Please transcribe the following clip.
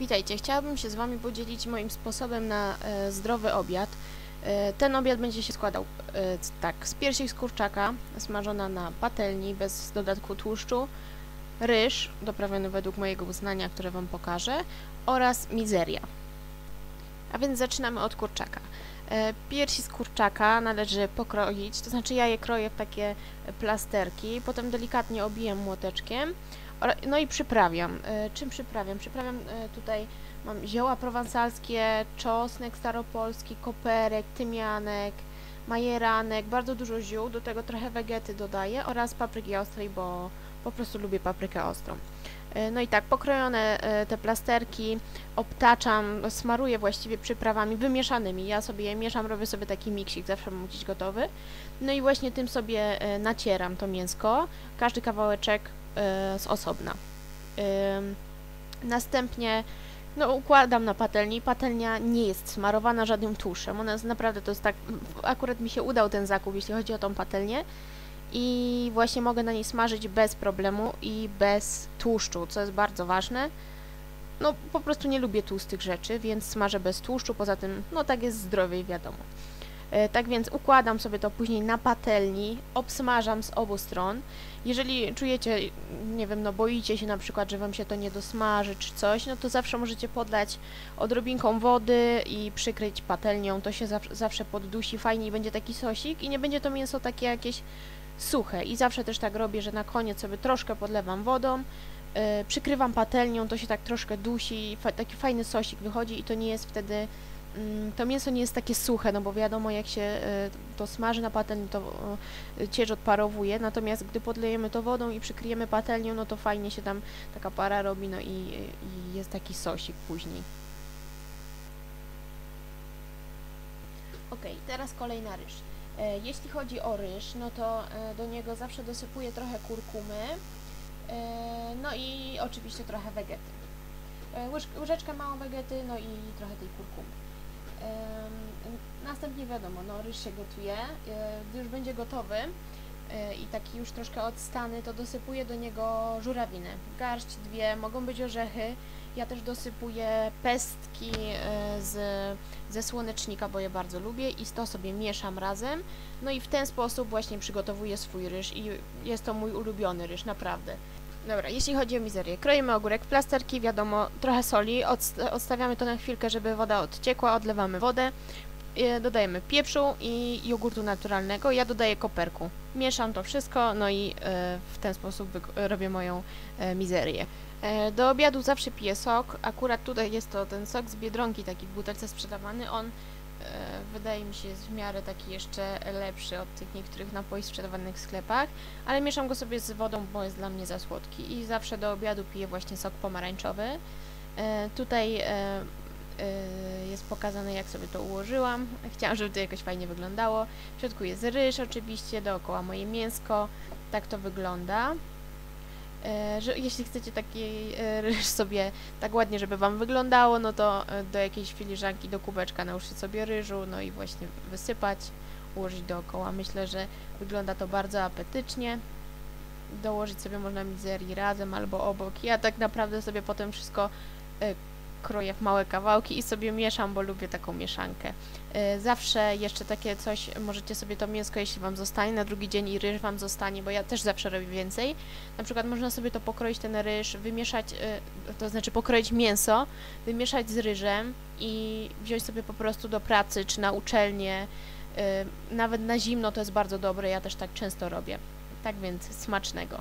Witajcie, chciałabym się z Wami podzielić moim sposobem na e, zdrowy obiad. E, ten obiad będzie się składał e, tak, z piersi z kurczaka, smażona na patelni, bez dodatku tłuszczu, ryż, doprawiony według mojego uznania, które Wam pokażę, oraz mizeria. A więc zaczynamy od kurczaka. E, piersi z kurczaka należy pokroić, to znaczy ja je kroję w takie plasterki, potem delikatnie obijam młoteczkiem, No i przyprawiam. E, Czym przyprawiam? Przyprawiam e, tutaj mam zioła prowansalskie, czosnek staropolski, koperek, tymianek, majeranek, bardzo dużo ziół, do tego trochę wegety dodaję oraz papryki ostrej, bo po prostu lubię paprykę ostrą. E, No i tak, pokrojone te plasterki obtaczam, smaruję właściwie przyprawami wymieszanymi. Ja sobie je mieszam, robię sobie taki miksik, zawsze mam gdzieś gotowy. No i właśnie tym sobie nacieram to mięsko. Każdy kawałeczek z osobna. Następnie no, układam na patelni. Patelnia nie jest smarowana żadnym tłuszczem. Ona jest naprawdę, to jest tak, akurat mi się udał ten zakup, jeśli chodzi o tą patelnię. I właśnie mogę na niej smażyć bez problemu i bez tłuszczu, co jest bardzo ważne. No, po prostu nie lubię tłustych rzeczy, więc smażę bez tłuszczu. Poza tym, no tak jest zdrowiej, wiadomo. E, Tak więc układam sobie to później na patelni, obsmażam z obu stron. Jeżeli czujecie, nie wiem, no boicie się na przykład, że wam się to nie dosmaży czy coś, no to zawsze możecie podlać odrobinką wody i przykryć patelnią, to się zawsze, poddusi fajnie i będzie taki sosik i nie będzie to mięso takie jakieś suche. I zawsze też tak robię, że na koniec sobie troszkę podlewam wodą, yy, przykrywam patelnią, to się tak troszkę dusi, fa taki fajny sosik wychodzi i to nie jest wtedy to mięso nie jest takie suche, no bo wiadomo jak się e, to smaży na patelni, to e, ciecz odparowuje, natomiast gdy podlejemy to wodą i przykryjemy patelnią, no to fajnie się tam taka para robi, no i, i jest taki sosik później. Ok, teraz kolej na ryż. E, jeśli chodzi o ryż, no to do niego zawsze dosypuję trochę kurkumy, no i oczywiście trochę wegety. Łyż- łyżeczkę małą wegety, no i trochę tej kurkumy. Następnie wiadomo, no ryż się gotuje. E, Gdy już będzie gotowy e, i taki już troszkę odstany, to dosypuję do niego żurawiny. Garść, dwie, mogą być orzechy. Ja też dosypuję pestki e, z, ze słonecznika, bo je bardzo lubię i to sobie mieszam razem. No i w ten sposób właśnie przygotowuję swój ryż i jest to mój ulubiony ryż, naprawdę. Dobra, jeśli chodzi o mizerię, kroimy ogórek plasterki, wiadomo, trochę soli, odst- odstawiamy to na chwilkę, żeby woda odciekła, odlewamy wodę, e, dodajemy pieprzu i jogurtu naturalnego, ja dodaję koperku. Mieszam to wszystko, no i e, w ten sposób robię moją e, mizerię. Do obiadu zawsze piję sok, akurat tutaj jest to ten sok z Biedronki, taki w butelce sprzedawany, on wydaje mi się jest w miarę taki jeszcze lepszy od tych niektórych napoi sprzedawanych w sklepach, ale mieszam go sobie z wodą, bo jest dla mnie za słodki i zawsze do obiadu piję właśnie sok pomarańczowy. E, tutaj e, e, jest pokazane jak sobie to ułożyłam. Chciałam, żeby to jakoś fajnie wyglądało. W środku jest ryż oczywiście, dookoła moje mięsko. Tak to wygląda. E, że jeśli chcecie taki e, ryż sobie tak ładnie, żeby Wam wyglądało, no to e, do jakiejś filiżanki, do kubeczka nałóżcie sobie ryżu, no i właśnie wysypać, ułożyć dookoła. Myślę, że wygląda to bardzo apetycznie. Dołożyć sobie można mizerii razem albo obok. Ja tak naprawdę sobie potem wszystko kroję w małe kawałki i sobie mieszam, bo lubię taką mieszankę. E, Zawsze jeszcze takie coś, możecie sobie to mięsko, jeśli Wam zostanie, na drugi dzień i ryż Wam zostanie, bo ja też zawsze robię więcej. Na przykład można sobie to pokroić, ten ryż, wymieszać, e, to znaczy pokroić mięso, wymieszać z ryżem i wziąć sobie po prostu do pracy czy na uczelnię. e, Nawet na zimno to jest bardzo dobre, ja też tak często robię. Tak więc smacznego.